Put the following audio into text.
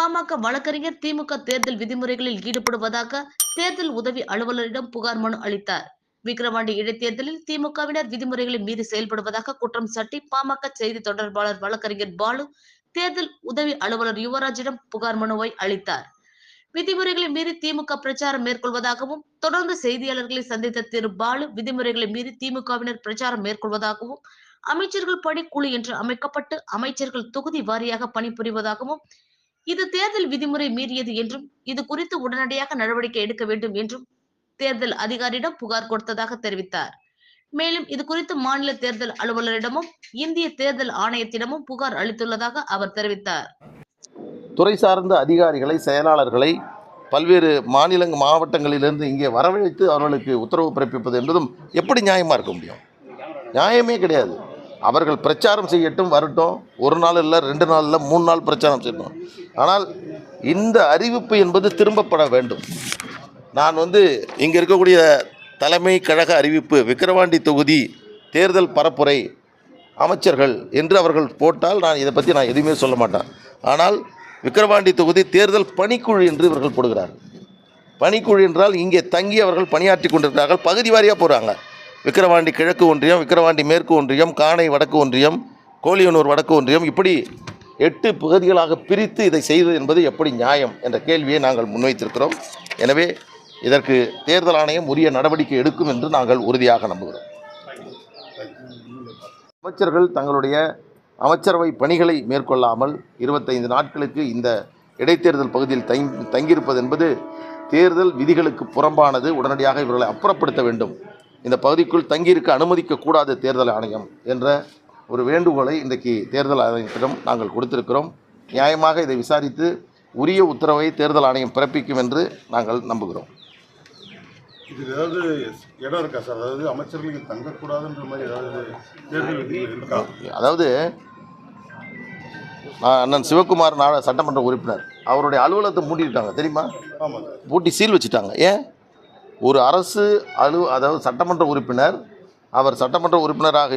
பாமக வழக்கறிஞர் திமுக தேர்தல் விதிமுறைகளில் ஈடுபடுவதாக தேர்தல் உதவி அலுவலரிடம் புகார் மனு அளித்தார். விக்கிரவாண்டி இடைத்தேர்தலில் திமுகவினர் விதிமுறைகளை மீறி செயல்படுவதாக குற்றம் சாட்டி பாமக செய்தி தொடர்பாளர் வழக்கறிஞர் பாலு தேர்தல் உதவி அலுவலர் யுவராஜிடம் புகார் மனுவை அளித்தார். விதிமுறைகளை மீறி திமுக பிரச்சாரம் மேற்கொள்வதாகவும் தொடர்ந்து செய்தியாளர்களை சந்தித்த திரு பாலு விதிமுறைகளை மீறி திமுகவினர் பிரச்சாரம் மேற்கொள்வதாகவும் அமைச்சர்கள் பணிக்குழு என்று அமைக்கப்பட்டு அமைச்சர்கள் தொகுதி வாரியாக பணிபுரிவதாகவும் இது தேர்தல் விதிமுறை மீறியது என்றும் இது குறித்து உடனடியாக நடவடிக்கை எடுக்க வேண்டும் என்றும் தேர்தல் அதிகாரியிடம் புகார் கொடுத்ததாக தெரிவித்தார். மேலும் இது குறித்து மாநில தேர்தல் அலுவலரிடமும் இந்திய தேர்தல் ஆணையத்திடமும் புகார் அளித்துள்ளதாக அவர் தெரிவித்தார். துறை சார்ந்த அதிகாரிகளை செயலாளர்களை பல்வேறு மாநில மாவட்டங்களிலிருந்து இங்கே வரவழைத்து அவர்களுக்கு உத்தரவு பிறப்பிப்பது என்பதும் எப்படி நியாயமாக இருக்க முடியும்? நியாயமே கிடையாது. அவர்கள் பிரச்சாரம் செய்யட்டும் வரட்டும். ஒரு நாள் இல்லை ரெண்டு நாள் இல்லை மூணு நாள் பிரச்சாரம் செய்யணும். ஆனால் இந்த அறிவிப்பு என்பது திரும்பப்பட வேண்டும். நான் வந்து இங்கே இருக்கக்கூடிய தலைமை கழக அறிவிப்பு விக்கிரவாண்டி தொகுதி தேர்தல் பரப்புரை அமைச்சர்கள் என்று அவர்கள் போட்டால் நான் இதை பற்றி நான் எதுவுமே சொல்ல மாட்டேன். ஆனால் விக்கிரவாண்டி தொகுதி தேர்தல் பணிக்குழு என்று இவர்கள் போடுகிறார்கள். பணிக்குழு என்றால் இங்கே தங்கி அவர்கள் பணியாற்றி கொண்டிருக்கிறார்கள் பகுதி வாரியாக போகிறாங்க விக்கிரவாண்டி கிழக்கு ஒன்றியம் விக்கிரவாண்டி மேற்கு ஒன்றியம் காணை வடக்கு ஒன்றியம் கோலியனூர் வடக்கு ஒன்றியம் இப்படி எட்டு பகுதிகளாக பிரித்து இதை செய்தது என்பது எப்படி நியாயம் என்ற கேள்வியை நாங்கள் முன்வைத்திருக்கிறோம். எனவே இதற்கு தேர்தல் ஆணையம் உரிய நடவடிக்கை எடுக்கும் என்று நாங்கள் உறுதியாக நம்புகிறோம். அமைச்சர்கள் தங்களுடைய அமைச்சரவை பணிகளை மேற்கொள்ளாமல் இருபத்தைந்து நாட்களுக்கு இந்த இடைத்தேர்தல் பகுதியில் தங்கி தங்கியிருப்பது என்பது தேர்தல் விதிகளுக்கு புறம்பானது. உடனடியாக இவர்களை அப்புறப்படுத்த வேண்டும். இந்த பகுதிக்குள் தங்கியிருக்க அனுமதிக்கக்கூடாது தேர்தல் ஆணையம் என்ற ஒரு வேண்டுகோளை இன்றைக்கு தேர்தல் ஆணையத்திடம் நாங்கள் கொடுத்திருக்கிறோம். நியாயமாக இதை விசாரித்து உரிய உத்தரவை தேர்தல் ஆணையம் பிறப்பிக்கும் என்று நாங்கள் நம்புகிறோம். இது ஏதாவது இடம் இருக்கா சார்? அதாவது அமைச்சர்களுக்கு தங்கக்கூடாதுன்ற மாதிரி ஏதாவது தேர்தல் விதிகள் இருக்கா? அதாவது நான் அண்ணன் சிவகுமார் நாட சட்டமன்ற உறுப்பினர். அவருடைய அலுவலகத்தை மூடிட்டாங்க தெரியுமா? பூட்டி சீல் வச்சுட்டாங்க. ஏன்? ஒரு அரசு அலுவ அதாவது சட்டமன்ற உறுப்பினர் அவர் சட்டமன்ற உறுப்பினராக